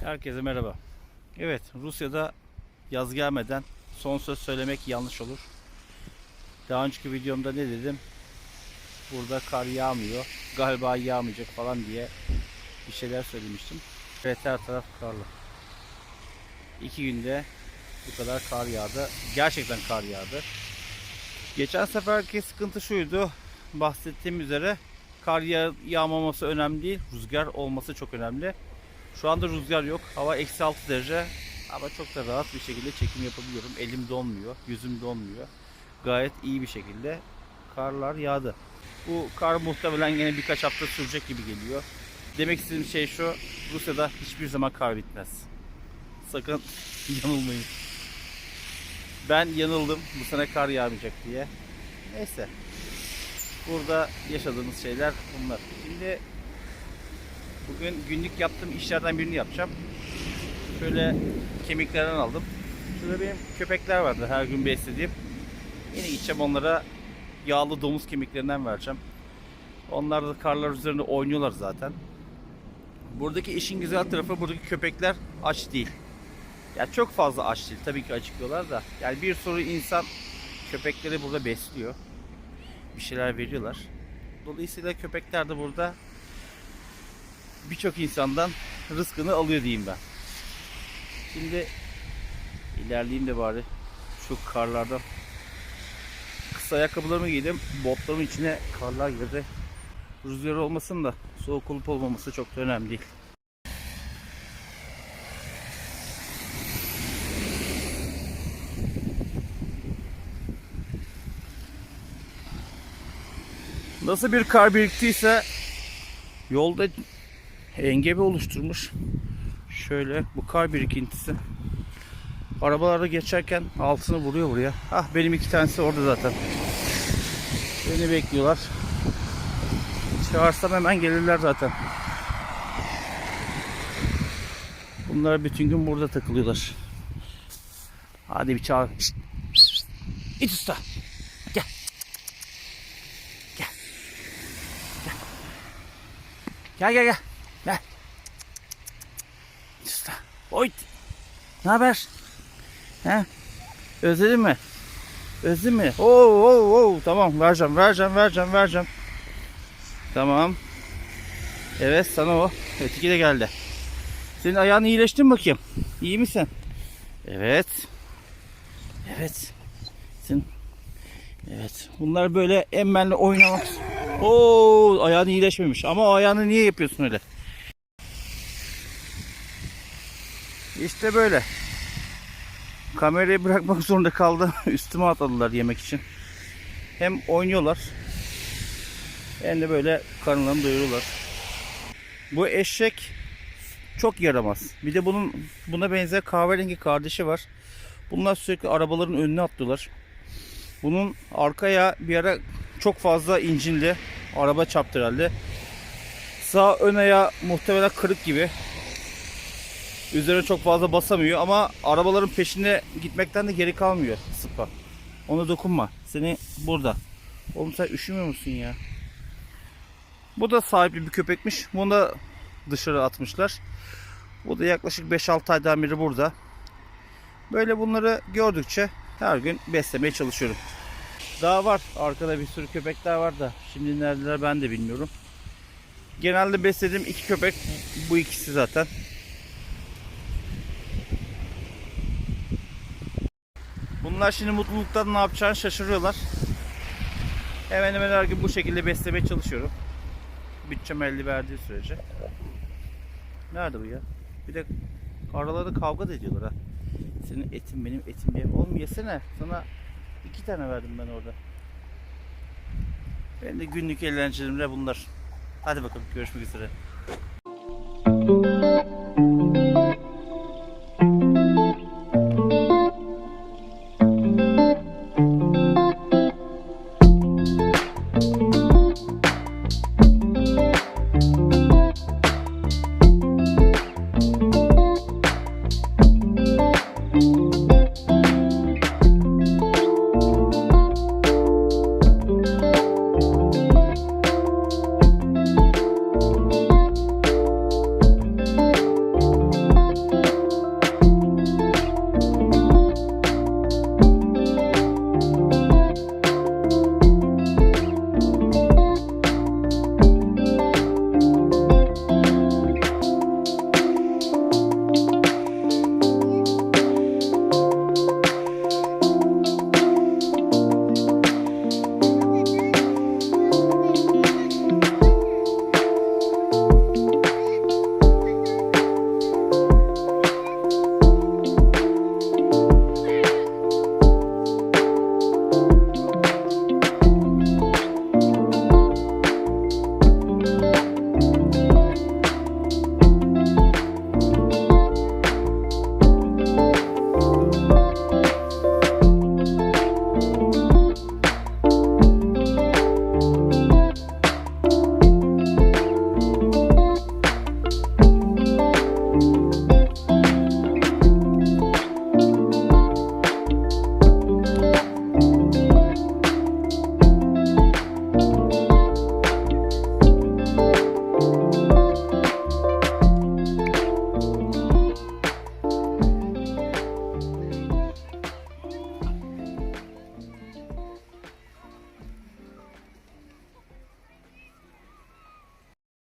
Herkese merhaba. Evet, Rusya'da yaz gelmeden son söz söylemek yanlış olur. Daha önceki videomda ne dedim? Burada kar yağmıyor. Galiba yağmayacak falan diye bir şeyler söylemiştim. Evet her taraf karlı. İki günde bu kadar kar yağdı. Gerçekten kar yağdı. Geçen seferki sıkıntı şuydu. Bahsettiğim üzere kar yağ- yağmaması önemli değil. Rüzgar olması çok önemli. Şu anda rüzgar yok. Hava eksi 6 derece. Ama çok da rahat bir şekilde çekim yapabiliyorum. Elim donmuyor, yüzüm donmuyor. Gayet iyi bir şekilde karlar yağdı. Bu kar muhtemelen yine birkaç hafta sürecek gibi geliyor. Demek istediğim şey şu. Rusya'da hiçbir zaman kar bitmez. Sakın yanılmayın. Ben yanıldım bu sene kar yağmayacak diye. Neyse. Burada yaşadığımız şeyler bunlar. Şimdi Bugün günlük yaptığım işlerden birini yapacağım. Şöyle kemiklerden aldım. Şurada benim köpekler vardı her gün beslediğim. Yine gideceğim onlara yağlı domuz kemiklerinden vereceğim. Onlar da karlar üzerinde oynuyorlar zaten. Buradaki işin güzel tarafı buradaki köpekler aç değil. Yani çok fazla aç değil. Tabii ki acıkıyorlar da. Yani bir sürü insan köpekleri burada besliyor. Bir şeyler veriyorlar. Dolayısıyla köpekler de burada birçok insandan rızkını alıyor diyeyim ben. Şimdi ilerleyeyim de bari şu karlardan. Kısa ayakkabılarımı giydim. Botlarımın içine karlar girdi. Rüzgar olmasın da soğuk olup olmaması çok da önemli değil. Nasıl bir kar biriktiyse yolda engebe oluşturmuş. Şöyle bu kar birikintisi. Arabalarda geçerken altını vuruyor buraya. Ah benim iki tanesi orada zaten. Beni bekliyorlar. Çağırsam hemen gelirler zaten. Bunlar bütün gün burada takılıyorlar. Hadi bir çağır. İt usta. Gel. Gel. Gel. Gel gel gel. Gel. Usta. Oy. Ne haber? He? Özledin mi? Özledin mi? Oo, oo, oo. Tamam vereceğim, vereceğim, vereceğim, vereceğim. Tamam. Evet sana o. Öteki de geldi. Senin ayağın iyileşti mi bakayım? İyi misin? Evet. Evet. Sen... Evet. Bunlar böyle emmenle oynamak. Oo, ayağın iyileşmemiş. Ama o ayağını niye yapıyorsun öyle? İşte böyle. Kamerayı bırakmak zorunda kaldı. Üstüme atladılar yemek için. Hem oynuyorlar hem de böyle karınlarını doyuruyorlar. Bu eşek çok yaramaz. Bir de bunun buna benzer kahverengi kardeşi var. Bunlar sürekli arabaların önüne atlıyorlar. Bunun arkaya bir ara çok fazla incinli. Araba çarptı herhalde. Sağ ön ayağı muhtemelen kırık gibi. Üzerine çok fazla basamıyor ama arabaların peşinde gitmekten de geri kalmıyor sıpa. Ona dokunma. Seni burada. Oğlum sen üşümüyor musun ya? Bu da sahipli bir köpekmiş. Bunu da dışarı atmışlar. Bu da yaklaşık 5-6 aydan beri burada. Böyle bunları gördükçe her gün beslemeye çalışıyorum. Daha var. Arkada bir sürü köpekler var da. Şimdi neredeler ben de bilmiyorum. Genelde beslediğim iki köpek bu ikisi zaten. Bunlar şimdi mutluluktan ne yapacağını şaşırıyorlar. Hemen hemen her gün bu şekilde beslemeye çalışıyorum. Bütçem elde verdiği sürece. Nerede bu ya? Bir de aralarda kavga da ediyorlar ha. Senin etin benim etim diye. Oğlum yesene. Sana iki tane verdim ben orada. Ben de günlük eğlencelerimde bunlar. Hadi bakalım görüşmek üzere. you.